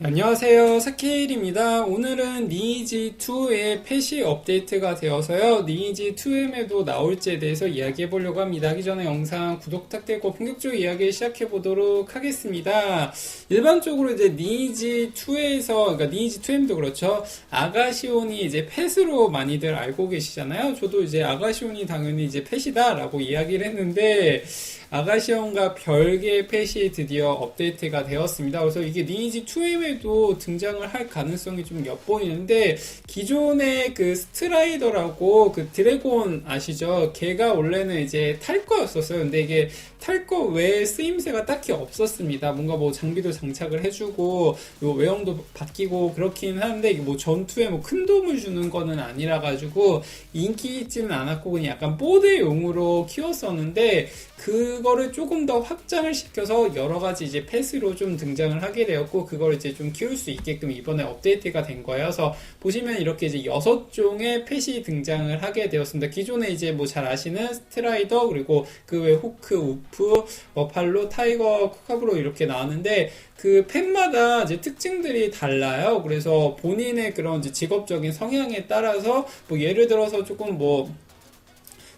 안녕하세요. 사케일입니다. 오늘은 니이지2의 패시 업데이트가 되어서요. 니이지2M에도 나올지에 대해서 이야기해 보려고 합니다. 하기 전에 영상 구독 부탁드리고 본격적으로 이야기 시작해 보도록 하겠습니다. 일반적으로 이제 니이지2에서 그러니까 니이지2M도 그렇죠. 아가시온이 이제 펫으로 많이들 알고 계시잖아요. 저도 이제 아가시온이 당연히 이제 펫이다 라고 이야기를 했는데 아가시온과 별개의 펫이 드디어 업데이트가 되었습니다. 그래서 이게 니이지 2M에도 등장을 할 가능성이 좀 엿보이는데 기존의 그 스트라이더라고 그 드래곤 아시죠? 걔가 원래는 이제 탈 거였었어요. 근데 이게 탈 거 외에 쓰임새가 딱히 없었습니다. 뭔가 뭐 장비도 장착을 해주고 요 외형도 바뀌고 그렇긴 하는데 이게 뭐 전투에 뭐 큰 도움을 주는 거는 아니라 가지고 인기 있지는 않았고 그냥 약간 뽀대용으로 키웠었는데 그 거를 조금 더 확장을 시켜서 여러 가지 이제 패스로 좀 등장을 하게 되었고 그걸 이제 좀 키울 수 있게끔 이번에 업데이트가 된. 그래서 보시면 이렇게 이제 여섯 종의 펫이 등장을 하게 되었습니다. 기존에 이제 뭐 잘 아시는 스트라이더 그리고 그 외 호크, 우프, 버팔로, 타이거, 코카브로 이렇게 나왔는데 그 펫마다 이제 특징들이 달라요. 그래서 본인의 그런 직업적인 성향에 따라서 뭐 예를 들어서 조금 뭐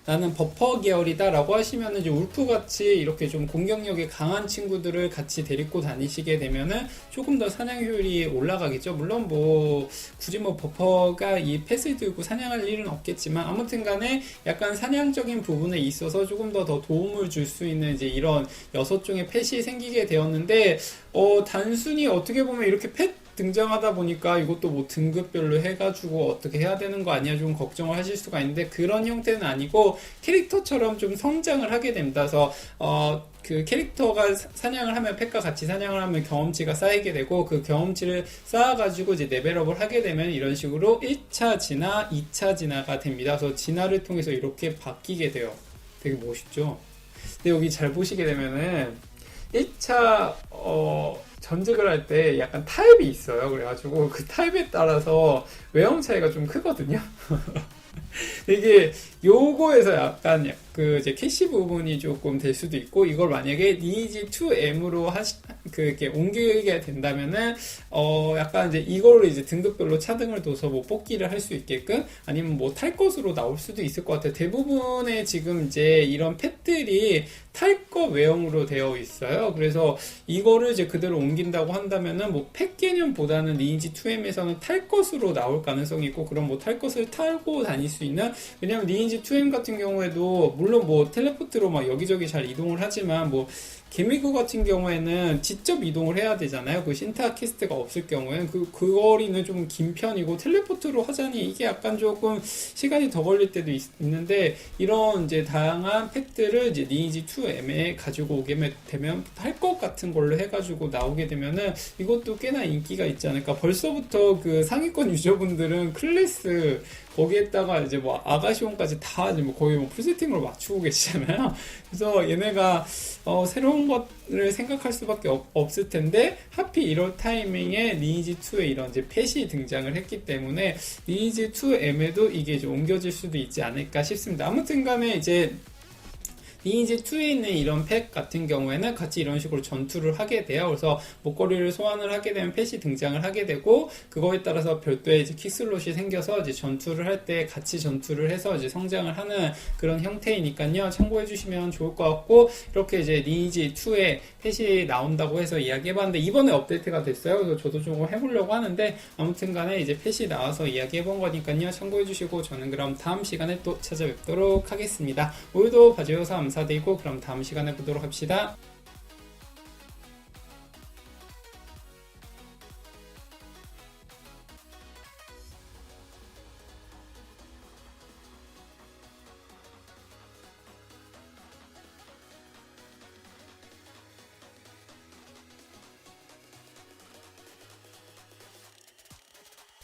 나는 버퍼 계열이다라고 하시면 이제 울프 같이 이렇게 좀 공격력이 강한 친구들을 같이 데리고 다니시게 되면은 조금 더 사냥 효율이 올라가겠죠. 물론 뭐 굳이 뭐 버퍼가 이 펫을 들고 사냥할 일은 없겠지만 아무튼 간에 약간 사냥적인 부분에 있어서 조금 더 더 도움을 줄 수 있는 이제 이런 여섯 종의 펫이 생기게 되었는데 어 단순히 어떻게 보면 이렇게 펫 등장하다 보니까 이것도 뭐 등급별로 해가지고 어떻게 해야 되는 거 아니야 좀 걱정을 하실 수가 있는데 그런 형태는 아니고 캐릭터처럼 좀 성장을 하게 됩니다. 그래서 어, 그 캐릭터가 사- 사냥을 하면 펫과 같이 사냥을 하면 경험치가 쌓이게 되고 그 경험치를 쌓아가지고 이제 레벨업을 하게 되면 이런 식으로 1차 진화, 2차 진화가 됩니다. 그래서 진화를 통해서 이렇게 바뀌게 돼요. 되게 멋있죠? 근데 여기 잘 보시게 되면은 1차 어, 전직을 할 때 약간 타입이 있어요. 그래가지고 그 타입에 따라서 외형 차이가 좀 크거든요. 이게 요거에서 약간 그 이제 캐시 부분이 조금 될 수도 있고 이걸 만약에 니지 2M으로 하시 그 이렇게 옮기게 된다면은 어 약간 이제 이걸로 이제 등급별로 차등을 둬서 뭐 뽑기를 할 수 있게끔 아니면 뭐 탈 것으로 나올 수도 있을 것 같아요. 대부분의 지금 이제 이런 펫들이 탈것 외형으로 되어 있어요. 그래서 이거를 이제 그대로 옮긴다고 한다면은 뭐펫 개념보다는 니인지 2M에서는 탈 것으로 나올 가능성이 있고 그럼 뭐 탈 것을 타고 다닐 수 있는 왜냐면 니인지 2M 같은 경우에도 물론 뭐 텔레포트로 막 여기저기 잘 이동을 하지만 뭐 개미구 같은 경우에는 직접 이동을 해야 되잖아요. 그 신타 키스트가 없을 경우에는 그, 그 거리는 좀 긴 편이고 텔레포트로 하자니 이게 약간 조금 시간이 더 걸릴 때도 있, 는데 이런 이제 다양한 팩들을 이제 니지 2M에 가지고 오게 되면 할 것 같은 걸로 해가지고 나오게 되면은 이것도 꽤나 인기가 있지 않을까. 벌써부터 그 상위권 유저분들은 클래스 거기에다가 이제 뭐 아가시온까지 다 이제 뭐 거의 뭐 풀세팅으로 맞추고 계시잖아요. 그래서 얘네가 어, 새로운 것을 생각할 수밖에 없, 없을 텐데 하필 이럴 타이밍에 리니지 2에 이런 이제 펫이 등장을 했기 때문에 리니지 2M에도 이게 이제 옮겨질 수도 있지 않을까 싶습니다. 아무튼간에 이제 리니지 2에 있는 이런 펫 같은 경우에는 같이 이런 식으로 전투를 하게 돼요. 그래서 목걸이를 소환을 하게 되면 펫이 등장을 하게 되고 그거에 따라서 별도의 이제 킥슬롯이 생겨서 이제 전투를 할 때 같이 전투를 해서 이제 성장을 하는 그런 형태이니까요. 참고해 주시면 좋을 것 같고 이렇게 이제 리니지 2에 펫이 나온다고 해서 이야기해 봤는데 이번에 업데이트가 됐어요. 그래서 저도 좀 해보려고 하는데 아무튼 간에 이제 펫이 나와서 이야기해 본 거니까요. 참고해 주시고 저는 그럼 다음 시간에 또 찾아뵙도록 하겠습니다. 오늘도 봐주셔서 감사드리고 그럼 다음 시간에 보도록 합시다.